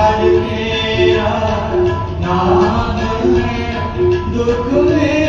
प्यार मेरा नाम है दुख में